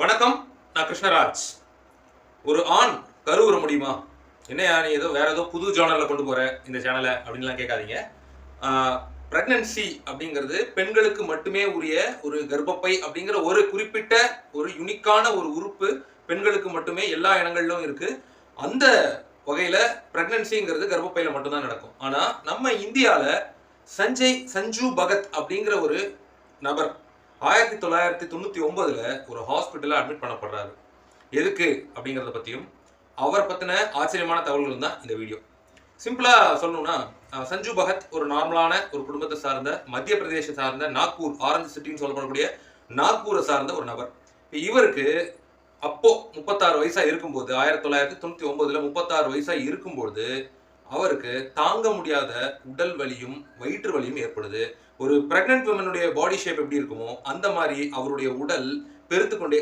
வணக்கம் நான் கிருஷ்ணராஜ். ஒரு ஆண் கருவுற முடியுமா? என்னையா நீ ஏதோ வேற ஏதோ புது ஜேனலில் கொண்டு போகிற இந்த சேனலை அப்படின்லாம் கேட்காதீங்க. ப்ரெக்னன்சி அப்படிங்கிறது பெண்களுக்கு மட்டுமே உரிய ஒரு கர்ப்பப்பை அப்படிங்கிற ஒரு குறிப்பிட்ட ஒரு யுனிக்கான ஒரு உறுப்பு பெண்களுக்கு மட்டுமே எல்லா இடங்கள்லும் இருக்குது அந்த வகையில் ப்ரெக்னன்சிங்கிறது கர்ப்பப்பையில் மட்டும்தான் நடக்கும். ஆனால் நம்ம இந்தியாவில் சஞ்சய் சஞ்சு பகத் அப்படிங்கிற ஒரு நபர் ஆயிரத்தி தொள்ளாயிரத்தி தொண்ணூற்றி ஒன்பதில் ஒரு ஹாஸ்பிட்டலில் அட்மிட் பண்ணப்படுறாரு. எதுக்கு அப்படிங்கிறத பற்றியும் அவரை பற்றின ஆச்சரியமான தகவல்கள் தான் இந்த வீடியோ சிம்பிளாக சொல்லணும்னா சஞ்சு பகத் ஒரு நார்மலான ஒரு குடும்பத்தை சார்ந்த மத்திய பிரதேச சார்ந்த நாக்பூர் ஆரஞ்சு சிட்டின்னு சொல்லப்படக்கூடிய நாக்பூரை சார்ந்த ஒரு நபர். இப்போ இவருக்கு அப்போ முப்பத்தாறு வயசா இருக்கும்போது ஆயிரத்தி தொள்ளாயிரத்தி தொண்ணூத்தி ஒன்பதுல முப்பத்தாறு வயசா இருக்கும்போது அவருக்கு தாங்க முடியாத உடல் வலியும் வயிற்று வலியும் ஏற்படுது. ஒரு ப்ரெக்னென்ட் விமனுடைய பாடி ஷேப் எப்படி இருக்குமோ அந்த மாதிரி அவருடைய உடல் பெருத்து கொண்டே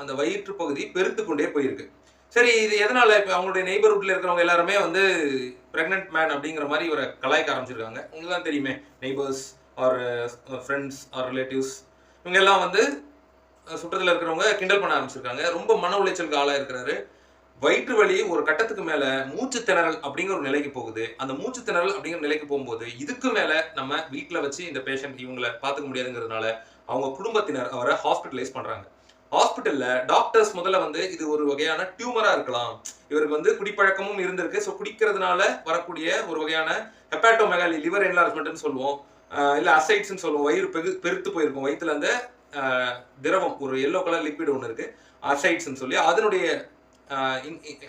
அந்த வயிற்று பகுதி பெருத்து கொண்டே போயிருக்கு. சரி இது எதனால் இப்போ அவங்களுடைய நெய்பர்ஹுட்டில் இருக்கிறவங்க எல்லாருமே வந்து ப்ரெக்னென்ட் மேன் அப்படிங்கிற மாதிரி இவரை கலாய்க்க ஆரம்பிச்சிருக்காங்க. உங்களுக்கு தான் தெரியுமே neighbours or friends or relatives இவங்க எல்லாம் வந்து சுற்றத்தில் இருக்கிறவங்க கிண்டல் பண்ண ஆரம்பிச்சிருக்காங்க. ரொம்ப மன உளைச்சலுக்கு ஆளாக இருக்கிறாரு வயிற்று வலி ஒரு கட்டத்துக்கு மேல மூச்சு திணறல் அப்படிங்கிற ஒரு நிலைக்கு போகுது. அந்த மூச்சு திணறல் அப்படிங்கிற நிலைக்கு போகும்போது இதுக்கு மேல நம்ம வீட்டில் வச்சு இந்த பேஷண்ட் இவங்களை பார்த்துக்க முடியாதுங்கிறதுனால அவங்க குடும்பத்தினர் அவரை ஹாஸ்பிட்டலைஸ் பண்றாங்க. ஹாஸ்பிட்டல்ல டாக்டர்ஸ் முதல்ல வந்து இது ஒரு வகையான டியூமரா இருக்கலாம். இவருக்கு வந்து குடிப்பழக்கமும் இருந்திருக்கு. ஸோ குடிக்கிறதுனால வரக்கூடிய ஒரு வகையான ஹெப்பாட்டோமெகாலி லிவர் என்லார்ஜ்மெண்ட்னு சொல்லுவோம். இல்லை இல்ல சொல்லுவோம். வயிறு பெரு பெருத்து போயிருக்கும். வயிற்றுல அந்த திரவம் ஒரு எல்லோ கலர் லிக்விட் ஒன்று இருக்கு. அசைட்ஸ்ன்னு சொல்லி அதனுடைய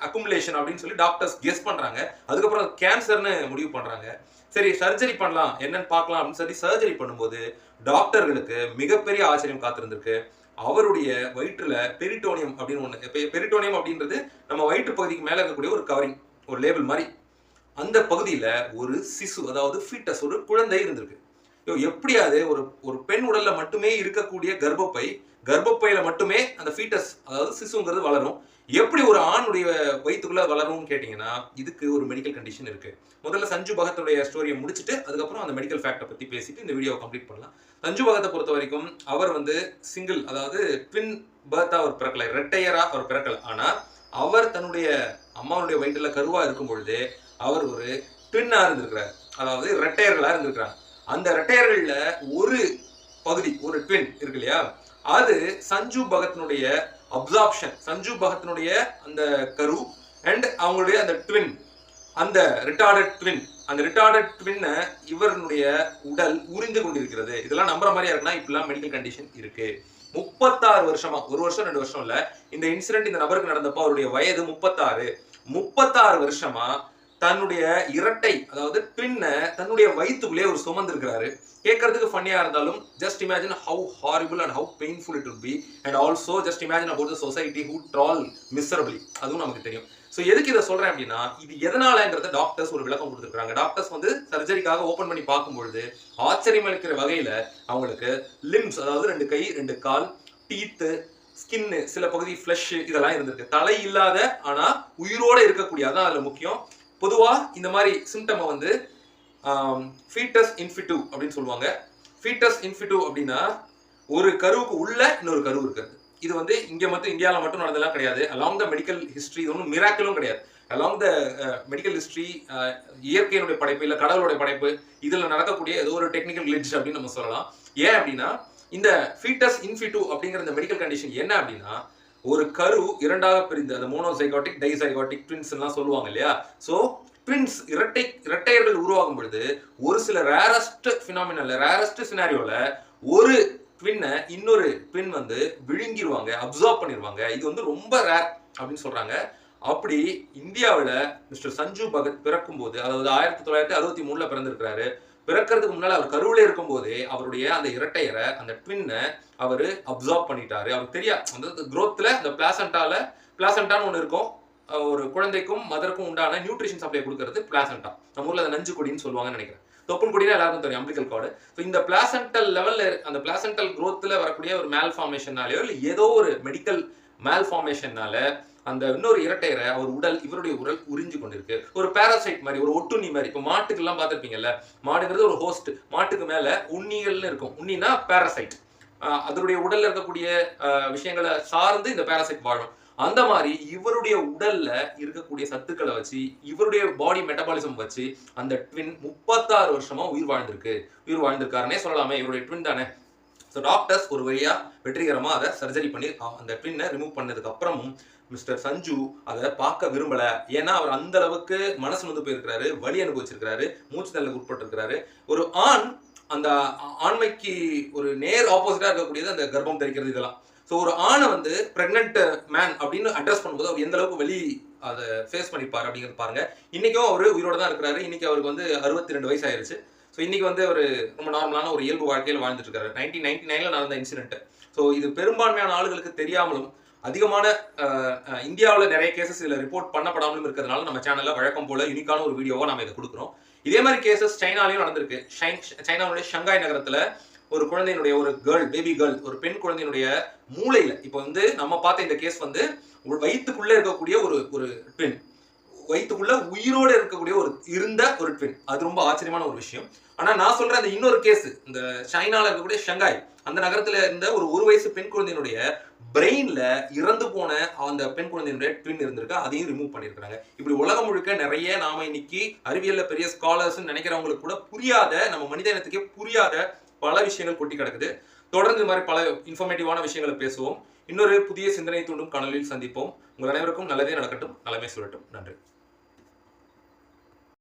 அக்குமுலேஷன் அப்படின்னு சொல்லி டாக்டர்ஸ் கெஸ் பண்ணுறாங்க அதுக்கப்புறம் கேன்சர்னு முடிவு பண்ணுறாங்க சரி சர்ஜரி பண்ணலாம். என்னன்னு பார்க்கலாம் அப்படின்னு சொல்லி சர்ஜரி பண்ணும்போது டாக்டர்களுக்கு மிகப்பெரிய ஆச்சரியம் காத்திருந்திருக்கு. அவருடைய வயிற்றுல பெரிட்டோனியம் அப்படின்னு ஒன்று பெரிட்டோனியம் அப்படின்றது நம்ம வயிற்று பகுதிக்கு மேலே இருக்கக்கூடிய ஒரு கவரிங் ஒரு லேபிள் மாதிரி. அந்த பகுதியில் ஒரு சிசு அதாவது ஃபீட்டஸ் ஒரு குழந்தை இருந்திருக்கு. ஐயோ, எப்படியாவது ஒரு ஒரு பெண் உடல்ல மட்டுமே இருக்கக்கூடிய கர்ப்பப்பை கர்ப்பப்பையில மட்டுமே அந்த ஃபீட்டஸ் அதாவது சிசுங்கிறது வளரும். எப்படி ஒரு ஆணுடைய வயிற்றுக்குள்ள வளரும்னு கேட்டிங்கன்னா இதுக்கு ஒரு மெடிக்கல் கண்டிஷன் இருக்கு. முதல்ல சஞ்சு பகத்துடைய ஸ்டோரியை முடிச்சுட்டு அதுக்கப்புறம் அந்த மெடிக்கல் ஃபேக்டை பத்தி பேசிட்டு இந்த வீடியோவை கம்ப்ளீட் பண்ணலாம். சஞ்சு பகத்தை பொறுத்த வரைக்கும் அவர் வந்து சிங்கிள் அதாவது ட்வின் பர்த்தா அவர் பிறக்கலை ரெட்டையரா அவர் பிறக்கல. ஆனா அவர் தன்னுடைய அம்மாவுடைய வயிற்றுல கருவா இருக்கும் பொழுது அவர் ஒரு ட்வின்னா இருந்திருக்கிறார். அதாவது ரெட்டையர்களா இருந்திருக்கிறாங்க அந்த ரெட்டையர்கள்ல ஒரு பகுதி ஒரு ட்வின் இருக்கு இல்லையா? அது சஞ்சு பகத்தினுடைய அப்சார்ப்ஷன் சஞ்சு பகத்தினுடைய அந்த கரு அண்ட் அவங்களுடைய அந்த ட்வின் அந்த ரிட்டார்டட் ட்வின் அந்த ரிட்டார்டட் ட்வின்னை இவருடைய உடல் உறிந்து கொண்டிருக்கிறது. இதெல்லாம் நம்புற மாதிரியா இருக்குன்னா இப்பெல்லாம் மெடிக்கல் கண்டிஷன் இருக்கு. முப்பத்தாறு வருஷமா ஒரு வருஷம் ரெண்டு வருஷம் இல்ல இந்த இன்சிடென்ட் இந்த நபருக்கு நடந்தப்போ அவருடைய வயது முப்பத்தாறு. முப்பத்தாறு வருஷமா தன்னுடைய இரட்டை அதாவது பின்ன தன்னுடைய வயிற்றுக்குள்ளே ஒரு சுமந்திருக்கிறாரு. கேட்கறதுக்கு ஃபன்னியா இருந்தாலும் just imagine how horrible and how painful it be and also just imagine about the society who troll miserably அதுவும் நமக்கு தெரியும். ஸோ எதுக்கு இதை சொல்றேன் அப்படின்னா இது எதனாலங்கிறத டாக்டர்ஸ் ஒரு விளக்கம் கொடுத்துருக்காங்க டாக்டர்ஸ் வந்து சர்ஜரிக்காக ஓபன் பண்ணி பார்க்கும்பொழுது ஆச்சரியம் அளிக்கிற வகையில அவங்களுக்கு லிம்ஸ் அதாவது ரெண்டு கை ரெண்டு கால் டீத்து ஸ்கின்னு சில பகுதி ஃப்ளஷ் இதெல்லாம் இருந்திருக்கு. தலை இல்லாத ஆனா உயிரோட இருக்கக்கூடிய அதான் அதுல முக்கியம். பொதுவாக இந்த மாதிரி சிம்டமை வந்து ஃபீட்டஸ் இன்ஃபிட்டு அப்படின்னு சொல்லுவாங்க. ஃபீட்டஸ் இன்ஃபிட்டு அப்படின்னா ஒரு கருவுக்கு உள்ள இன்னொரு கரு இருக்கிறது. இது வந்து இங்கே மட்டும் இந்தியாவில் மட்டும் நடந்ததெல்லாம் கிடையாது. அலாங் த மெடிக்கல் ஹிஸ்ட்ரி இது ஒன்றும் மிராக்கிளும் கிடையாது. அலாங் த மெடிக்கல் ஹிஸ்ட்ரி இயற்கையினுடைய படைப்பு இல்லை கடவுளுடைய படைப்பு இதில் நடக்கக்கூடிய ஏதோ ஒரு டெக்னிக்கல் கிளிட்ஜ் அப்படின்னு நம்ம சொல்லலாம். ஏன் அப்படின்னா இந்த ஃபீட்டஸ் இன்ஃபிட்டு அப்படிங்கிற இந்த மெடிக்கல் கண்டிஷன் என்ன அப்படின்னா ஒரு கரு இரண்டாக பிரிந்து அந்த மோனோசைகாட்டிக் டைசைகாட்டிக் ட்வின்ஸ் எல்லாம் சொல்லுவாங்க இல்லையா? ஸோ ட்வின்ஸ் இரட்டை இரட்டையர்கள் உருவாகும் பொழுது ஒரு சில ரேரஸ்ட் ஃபினாமினல்ல ரேரஸ்ட் சினாரியோல ஒரு ட்வின்னை இன்னொரு ட்வின் வந்து விழுங்கிடுவாங்க அப்சர்வ் பண்ணிடுவாங்க இது வந்து ரொம்ப ரேர் அப்படின்னு சொல்றாங்க. அப்படி இந்தியாவில் மிஸ்டர் சஞ்சு பகத் பிறக்கும்போது அதாவது ஆயிரத்தி தொள்ளாயிரத்தி அறுபத்தி மூணுல பிறந்திருக்கிறாரு. பிறக்கிறதுக்கு முன்னால் அவர் கருவில் இருக்கும்போதே அவருடைய அந்த இரட்டையரை அந்த ட்வின்னை அவர் அப்சார்ப் பண்ணிட்டாரு. அவருக்கு தெரியா அந்த குரோத்தில் அந்த பிளாசண்டாவில் பிளாசண்டான்னு ஒன்று இருக்கும். ஒரு குழந்தைக்கும் மதருக்கும் உண்டான நியூட்ரிஷன் சப்ளை கொடுக்கறது பிளாசண்டா நம்ம ஊரில் அதை நஞ்சு கொடின்னு சொல்லுவாங்கன்னு நினைக்கிறேன். தொப்புள் கொடினா எல்லாருக்கும் தெரியும் அம்பிக்கல் கார்டு ஸோ இந்த பிளாசண்டல் லெவலில் அந்த பிளாசண்டல் குரோத்தில் வரக்கூடிய ஒரு மேல்ஃபார்மேஷனாலேயோ இல்லை ஏதோ ஒரு மெடிக்கல் மேல் ஃபார்மேஷனால அந்த இன்னொரு இரட்டையரை அவர் உடல் இவருடைய உடல் உறிஞ்சு கொண்டிருக்கு. ஒரு பேராசைட் மாதிரி ஒரு ஒட்டுண்ணி மாதிரி. இப்போ மாட்டுக்கெல்லாம் பார்த்துருப்பீங்கல்ல மாடுங்கிறது ஒரு ஹோஸ்ட் மாட்டுக்கு மேல உண்ணிகள்னு இருக்கும். உண்ணினா பேராசைட் ஆஹ் அதனுடைய உடல்ல இருக்கக்கூடிய ஆஹ் விஷயங்களை சார்ந்து இந்த பேராசைட் வாழும். அந்த மாதிரி இவருடைய உடல்ல இருக்கக்கூடிய சத்துக்களை வச்சு இவருடைய பாடி மெட்டபாலிசம் வச்சு அந்த ட்வின் முப்பத்தாறு வருஷமா உயிர் வாழ்ந்திருக்கு. உயிர் வாழ்ந்திருக்காருன்னே சொல்லலாமே. இவருடைய ட்வின் தானே? ஸோ டாக்டர்ஸ் ஒரு வழியாக வெற்றிகரமாக அதை சர்ஜரி பண்ணி அந்த ட்வின்னை ரிமூவ் பண்ணதுக்கு அப்புறமும் மிஸ்டர் சஞ்சு அதை பார்க்க விரும்பலை. ஏன்னா அவர் அந்த அளவுக்கு மனசு வந்து போயிருக்கிறாரு வழி அனுபவிச்சிருக்கிறாரு மூச்சு தள்ளலுக்கு உட்பட்டிருக்கிறாரு. ஒரு ஆண் அந்த ஆண்மைக்கு ஒரு நேர் ஆப்போசிட்டாக இருக்கக்கூடியது அந்த கர்ப்பம் தரிக்கிறது இதெல்லாம். ஸோ ஒரு ஆணை வந்து ப்ரெக்னென்ட் மேன் அப்படின்னு அட்ரஸ் பண்ணும்போது அவர் எந்த அளவுக்கு வெளி அதை ஃபேஸ் பண்ணிப்பார் அப்படிங்கிறது பாருங்க. இன்னைக்கும் அவர் உயிரோட தான் இருக்கிறாரு. இன்னைக்கு அவருக்கு வந்து அறுபத்தி ரெண்டு வயசு ஆயிருச்சு ஸோ இன்னைக்கு வந்து ஒரு ரொம்ப நார்மலான ஒரு இயல்பு வாழ்க்கையில் வாழ்ந்துட்டு இருக்காரு நைன்டீன் நைன்டி நைனில் நடந்த இன்சிடென்ட் ஸோ இது பெரும்பான்மையான ஆளுகளுக்கு தெரியாமலும் அதிகமான இந்தியாவில் நிறைய கேசஸ் இதில் ரிப்போர்ட் பண்ணப்படாமலும் இருக்கிறதுனால நம்ம சேனலில் வழக்கம் போல யூனிக்கான ஒரு வீடியோவை நம்ம இதை கொடுக்குறோம். இதே மாதிரி கேசஸ் சைனாலையும் நடந்திருக்கு. சைனாவுடைய ஷங்காய் நகரத்தில் ஒரு குழந்தையினுடைய ஒரு கேர்ள் பேபி கேர்ள் ஒரு பெண் குழந்தையினுடைய மூளையில் இப்போ வந்து நம்ம பார்த்த இந்த கேஸ் வந்து ஒரு இருக்கக்கூடிய ஒரு ஒரு பெண். வயிற்றுக்குள்ள உயிரோட இருக்கக்கூடிய ஒரு இருந்த ஒரு ட்வின் அது ரொம்ப ஆச்சரியமான ஒரு விஷயம். ஆனால் நான் சொல்ற அந்த இன்னொரு கேஸ் இந்த சைனால இருக்கக்கூடிய ஷங்காய். அந்த நகரத்துல இருந்த ஒரு ஒரு வயசு பெண் குழந்தையினுடைய பிரெயின்ல இறந்து போன அந்த பெண் குழந்தையினுடைய ட்வின் இருந்திருக்கு. அதையும் ரிமூவ் பண்ணியிருக்காங்க இப்படி உலகம் முழுக்க நிறைய நாம இன்னைக்கு அறிவியல்ல பெரிய ஸ்காலர்ஸ் நினைக்கிறவங்களுக்கு கூட புரியாத நம்ம மனித இனத்துக்கே புரியாத பல விஷயங்கள் கொட்டி கிடக்குது. தொடர்ந்து இது மாதிரி பல இன்ஃபர்மேட்டிவான விஷயங்களை பேசுவோம். இன்னொரு புதிய சிந்தனை தூண்டும் கனலில் சந்திப்போம். உங்கள் அனைவருக்கும் நல்லதே நடக்கட்டும். நலமே சொல்லட்டும் நன்றி.